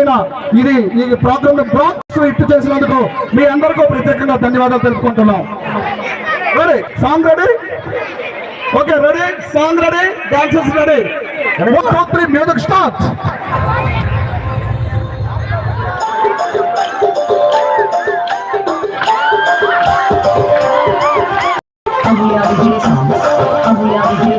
ఆయన ఇది ఈ ప్రోగ్రామ్ బ్లాక్ ఇట్టు చేసినందుకు మీ అందరికీ ప్రత్యేకంగా ధన్యవాదాలు తెలుపుకుంటున్నాం. Ready song ready okay ready song ready dancers ready one two three music start are the are the Jasons.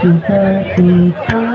Tiga.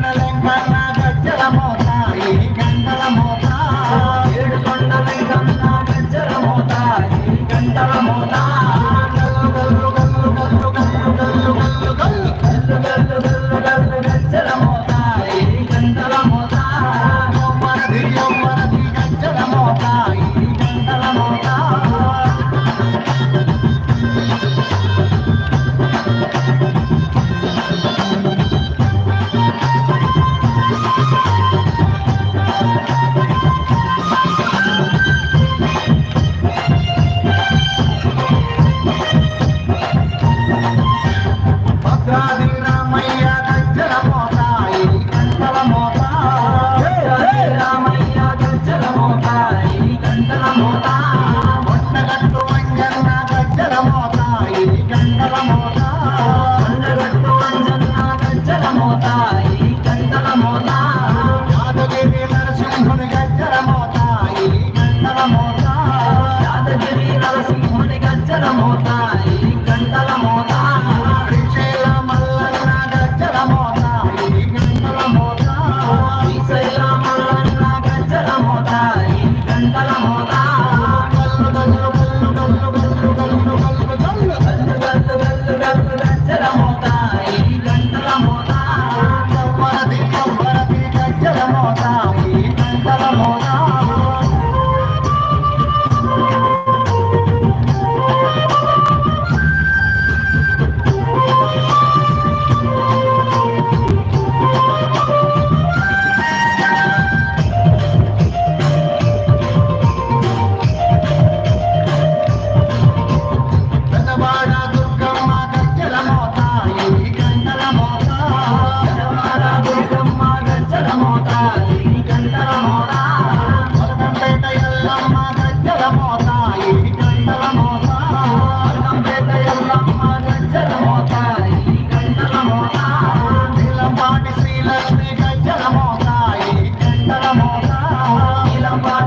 la la.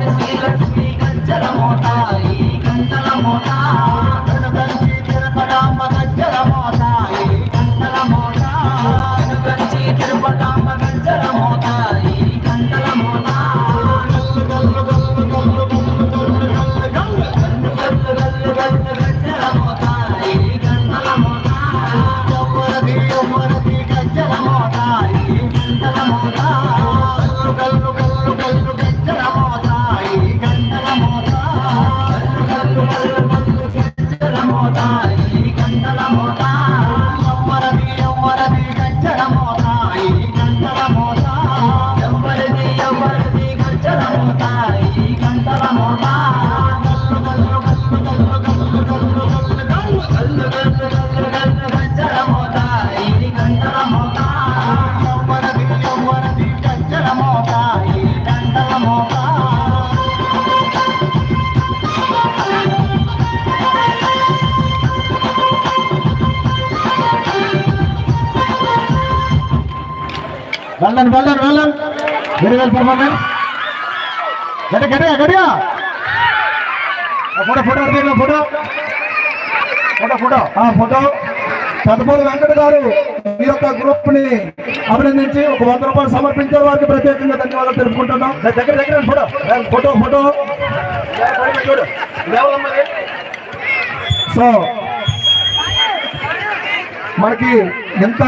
Honestly, వెళ్ళండి వెళ్ళండి వెళ్ళండి వెరీ వెల్ పర్ఫార్మెన్స్ గడి గడియా గడియా. ఫోటో ఫోటో తీయండి, ఫోటో. Photo photo. ఆ photo. Peddapudi Venkata గారు ఈ యొక్క గ్రూప్ని అభినందించి ఒక వంద రూపాయలు సమర్పించే వారికి ప్రత్యేకంగా ధన్యవాదాలు తెలుపుకుంటున్నాం. దగ్గర దగ్గర ఫోటో. Photo photo. చూడు సో మనకి ఎంత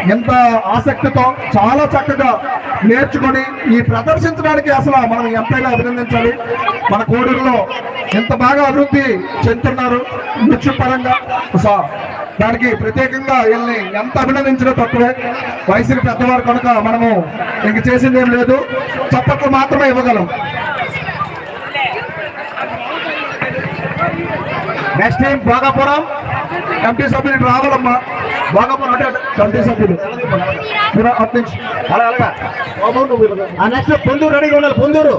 ఎంత ఆసక్తితో చాలా చక్కగా నేర్చుకొని ఈ ప్రదర్శించడానికి అసలు మనం ఎంతైనా అభినందించాలి. మన కోడూరులో ఎంత బాగా అభివృద్ధి చెందుతున్నారు నృత్య పరంగా దానికి ప్రత్యేకంగా వీళ్ళని ఎంత అభినందించడం తక్కువే. వయసుకి పెద్దవారు కనుక మనము ఇంక చేసింది ఏం లేదు. చప్పట్లు మాత్రమే ఇవ్వగలం. నెక్స్ట్ టైం భోగాపురం ఎంపీ సభ్యులు రావాలమ్మా. భోగాపురం అంటే కమిటీ సభ్యులు మీరు అటు అలా అలాగా బాబు నువ్వు నెక్స్ట్ పొందూరు రెడీగా ఉండాలి పొందూరు.